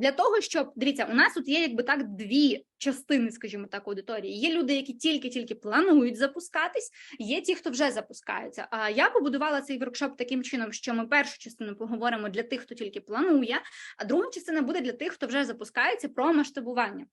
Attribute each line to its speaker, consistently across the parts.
Speaker 1: для того, щоб дивіться, у нас тут є якби так дві частини, скажімо так, аудиторії. Є люди, які тільки-тільки планують запускатись, є ті, хто вже запускаються. А я побудувала цей воркшоп таким чином, що ми першу частину поговоримо для тих, хто тільки планує, а друга частина буде для тих, хто вже запускається про масштабування.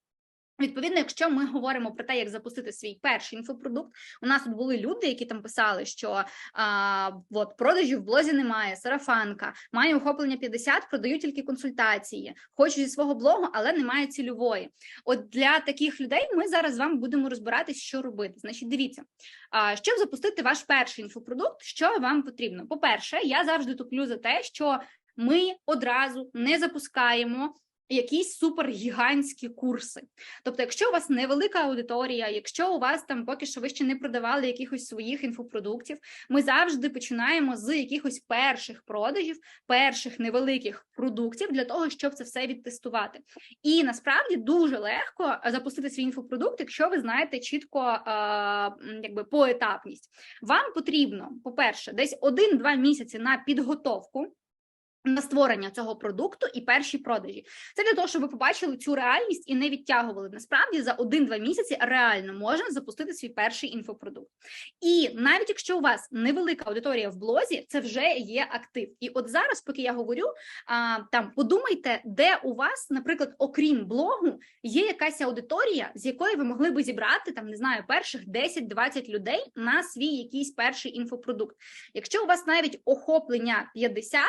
Speaker 1: Відповідно, якщо ми говоримо про те, як запустити свій перший інфопродукт, у нас тут були люди, які там писали, що а, от продажів в блозі немає, сарафанка, має охоплення 50, продаю тільки консультації, хочу зі свого блогу, але немає цільової. От для таких людей ми зараз з вами будемо розбиратись, що робити. Значить, дивіться, а, щоб запустити ваш перший інфопродукт, що вам потрібно? По-перше, я завжди туплю за те, що ми одразу не запускаємо якісь супергігантські курси. Тобто, якщо у вас невелика аудиторія, якщо у вас там поки що ви ще не продавали якихось своїх інфопродуктів, ми завжди починаємо з якихось перших продажів, перших невеликих продуктів для того, щоб це все відтестувати. І насправді дуже легко запустити свій інфопродукт, якщо ви знаєте чітко е, якби поетапність. Вам потрібно, по-перше, десь один-два місяці на підготовку. На створення цього продукту і перші продажі це для того, щоб ви побачили цю реальність і не відтягували. Насправді за один-два місяці реально можна запустити свій перший інфопродукт. І навіть якщо у вас невелика аудиторія в блозі, це вже є актив. І от зараз, поки я говорю, а, там подумайте, де у вас, наприклад, окрім блогу, є якась аудиторія, з якої ви могли би зібрати там, не знаю, перших 10-20 людей на свій якийсь перший інфопродукт. Якщо у вас навіть охоплення 50,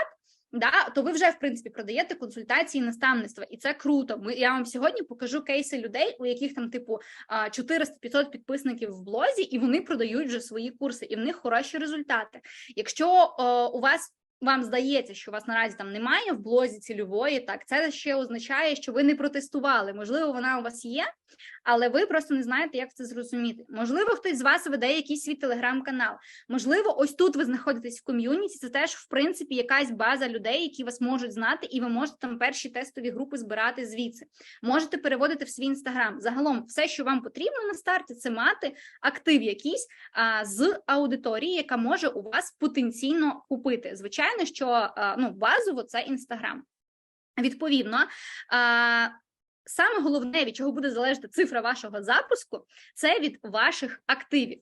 Speaker 1: Да, то ви вже в принципі продаєте консультації наставництва, і це круто. Ми я вам сьогодні покажу кейси людей, у яких там типу 400-500 підписників в блозі, і вони продають вже свої курси, і в них хороші результати. Якщо о, у вас вам здається, що вас наразі там немає в блозі цільової, так це ще означає, що ви не протестували. Можливо, вона у вас є, але ви просто не знаєте, як це зрозуміти. Можливо, хтось з вас веде якийсь свій телеграм-канал. Можливо, ось тут ви знаходитесь в ком'юніті. Це теж, в принципі, якась база людей, які вас можуть знати, і ви можете там перші тестові групи збирати звідси. Можете переводити в свій інстаграм. Загалом, все, що вам потрібно на старті, це мати актив якийсь а, з аудиторії, яка може у вас потенційно купити. Звичайно, що ну базово це інстаграм. Відповідно, саме головне, від чого буде залежати цифра вашого запуску, це від ваших активів.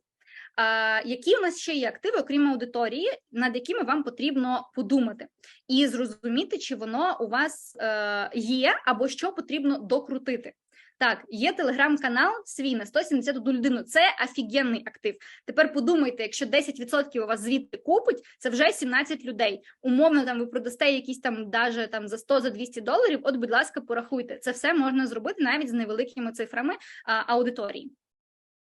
Speaker 1: Які у нас ще є активи, окрім аудиторії, над якими вам потрібно подумати і зрозуміти, чи воно у вас е, є, або що потрібно докрутити. Так, є телеграм-канал свій на 171 людину. Це офігенний актив. Тепер подумайте, якщо 10% у вас звідти купить, це вже 17 людей. Умовно, там ви продасте якісь там даже там за 100 за 200 доларів. От, будь ласка, порахуйте. Це все можна зробити навіть з невеликими цифрами а, аудиторії.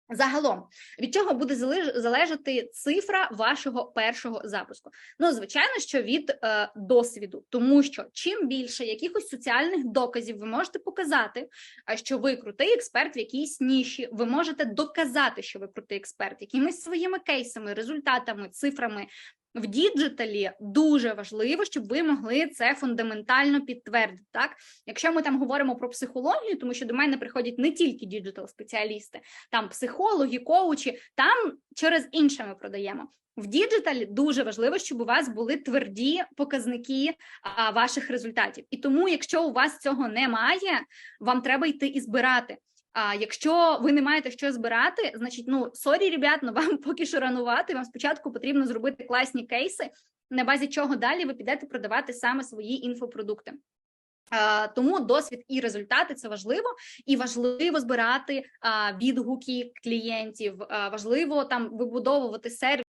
Speaker 1: Загалом, від чого буде залежати цифра вашого першого запуску? Ну, звичайно, що від е, досвіду, тому що чим більше якихось соціальних доказів ви можете показати, що ви крутий експерт в якійсь ніші, ви можете доказати, що ви крутий експерт, якимись своїми кейсами, результатами, цифрами, в діджиталі дуже важливо, щоб ви могли це фундаментально підтвердити. Так, якщо ми там говоримо про психологію, тому що до мене приходять не тільки діджитал спеціалісти, там психологи, коучі, там через інше ми продаємо. В діджиталі дуже важливо, щоб у вас були тверді показники а, ваших результатів. І тому, якщо у вас цього немає, вам треба йти і збирати. А якщо ви не маєте що збирати, значить, ну сорі, ребят, ну вам поки що ранувати. Вам спочатку потрібно зробити класні кейси, на базі чого далі ви підете продавати саме свої інфопродукти. Тому досвід і результати це важливо, і важливо збирати відгуки клієнтів. Важливо там вибудовувати сервіс.